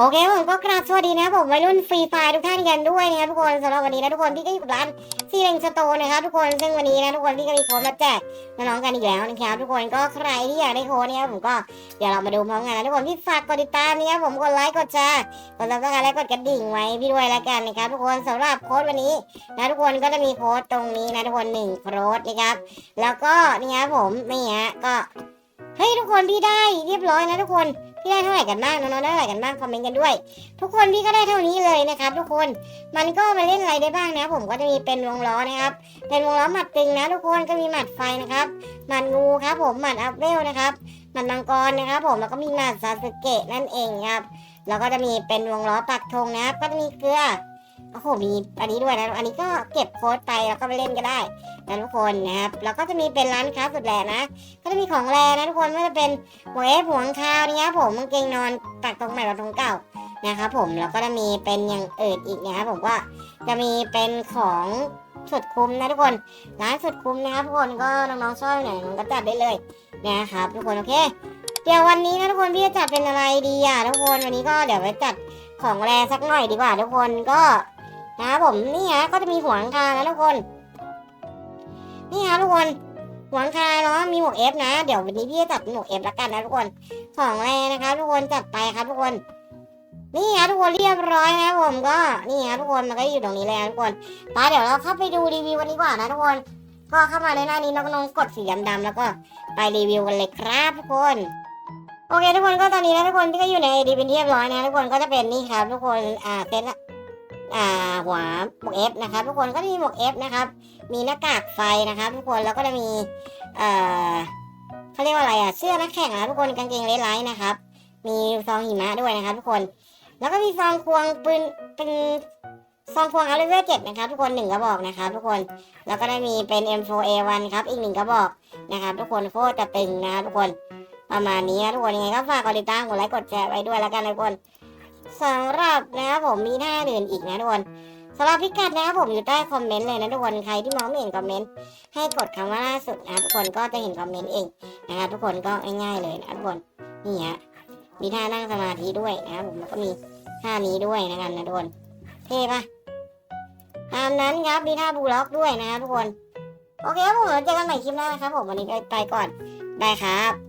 โอเคผมก็กราบสวัสดีนะครับผมวัยรุ่นฟรีไฟทุกท่านกันด้วยนะครับทุกคนสำหรับวันนี้นะทุกคนพี่ก็อยู่กับร้านซีเรงสโตนนะครับทุกคนซึ่งวันนี้นะทุกคนพี่ก็มีโค้ดมาแจกน้องๆกันอีกแล้วนะครับทุกคนก็ใครที่อยากได้โค้ดเนี่ยผมก็เดี๋ยวเรามาดูพร้อมกันนะทุกคนพี่ฝากกดติดตามนะครับผมกดไลค์กดแชร์กดซับสไครต์และกดกระดิ่งไว้พี่ด้วยละกันนะครับทุกคนสำหรับโค้ดวันนี้นะทุกคนก็จะมีโค้ดตรงนี้นะทุกคนหนึ่งโค้ดนะครับแล้วก็นี่ครับผมนี่ฮะก็เฮ้ยทุกคนพี่ได้เรียบร้อยนะทุกคน พี่ได้เท่าไหร่กันบ้างน้องๆได้เท่าไหร่กันบ้างคอมเมนต์กันด้วย ทุกคนพี่ก็ได้เท่านี้เลยนะครับ ทุกคนมันก็มาเล่นอะไรได้บ้างนะ ผมก็จะมีเป็นวงล้อนะครับ เป็นวงล้อหมัดตึงนะ ทุกคนก็มีหมัดไฟนะครับหมัดงูครับ ผมหมัดอัพเวลนะครับหมัดมังกรนะครับ ผมแล้วก็มีหมัดซาสึเกะนั่นเองครับแล้วก็จะมีเป็นวงล้อปักธงนะครับ ก็จะมีเกลือ โอ้โหมีอันนี้ด้วยนะ อันนี้ก็เก็บโค้ดไปแล้วก็ไปเล่นก็ได้นะทุกคนนะครับแล้วก็จะมีเป็นร้านค้าสุดแหล่นะ ก็จะมีของแรนะทุกคนไม่ว่าจะเป็นหัวเอฟหัวคาวนี่ครับผมกางเกงนอนตักตรงใหม่กับตรงเก่านะครับผมแล้วก็จะมีเป็นอย่างอื่นอีกนะครับผมว่าจะมีเป็นของสุดคุ้มนะทุกคนร้านสุดคุ้มนะครับทุกคนก็น้องๆชอบไหนน้องก็จัดได้เลยนะครับทุกคนโอเค เดี๋ยววันนี้นะทุกคนพี่จะจัดเป็นอะไรดีอะทุกคนวันนี้ก็เดี๋ยวไปจัด ของแรสักหน่อยดีกว่าทุกคนก็นะครับผมนี่ฮะก็จะมีหัวงคาวนะทุกคน นี่ฮะทุกคนหวังคาเนาะมีหมวกเอฟนะเดี๋ยววันนี้พี่จะจัดหมวกเอฟละกันนะทุกคนของแรนะคะทุกคนจัดไปครับทุกคนนี่ฮะทุกคนเรียบร้อยนะผมก็นี่ฮะทุกคนมันก็อยู่ตรงนี้เลยนะทุกคนไปเดี๋ยวเราเข้าไปดูรีวิววันนี้กว่านะทุกคนก็เข้ามาในหน้านี้น้องๆกดสีดำๆแล้วก็ไปรีวิวกันเลยครับทุกคน โอเคทุกคนก็ตอนนี้นะทุกคนพี่ก็อยู่ในดีเป็นที่เรียบร้อยนะทุกคนก็จะเป็นนี่ครับ ทุกคนอ่าเซ็ตละอ่าหัวหมวกเอฟนะครับ ทุกคนก็จะมีหมวกเอฟนะครับ มีหน้ากากไฟนะครับ ทุกคนแล้วก็จะมีเอ่อเขาเรียกว่าอะไรอะเสื้อนักแข่งนะทุกคนกางเกงเลไลท์นะครับ มีซองหิมะด้วยนะครับ ทุกคน แล้วก็มีซองควงปืนเป็นซองควงอาร์เวอร์เจ็ดนะครับทุกคนหนึ่งกระบอกนะครับทุกคนแล้วก็ได้มีเป็น M4A1 ครับอีกหนึ่งกระบอกนะครับทุกคนโคตรจะตึงนะครับทุกคน ประมาณนี้นะทุกคนยังไงก็ฝากกดติดตามกดไลค์กดแชร์ไว้ด้วยแล้วกันนะทุกคนสำหรับนะครับผมมีหน้าอื่นอีกนะทุกคนสำหรับพิกัดนะครับผมอยู่ใต้คอมเมนต์เลยนะทุกคนใครที่มองไม่เห็นคอมเมนต์ให้กดคำว่าล่าสุดนะทุกคนก็จะเห็นคอมเมนต์เองนะครับทุกคนก็ง่ายๆเลยนะทุกคนนี่ฮะมีท่านั่งสมาธิด้วยนะครับผมแล้วก็มีท่านี้ด้วยนะครับนะทุกคนเท่ปะตามนั้นครับมีท่าบูล็อกด้วยนะครับทุกคน โอเคครับผมเดี๋ยวเจอกันใหม่คลิปหน้านะครับผมวันนี้ไปก่อนบายครับ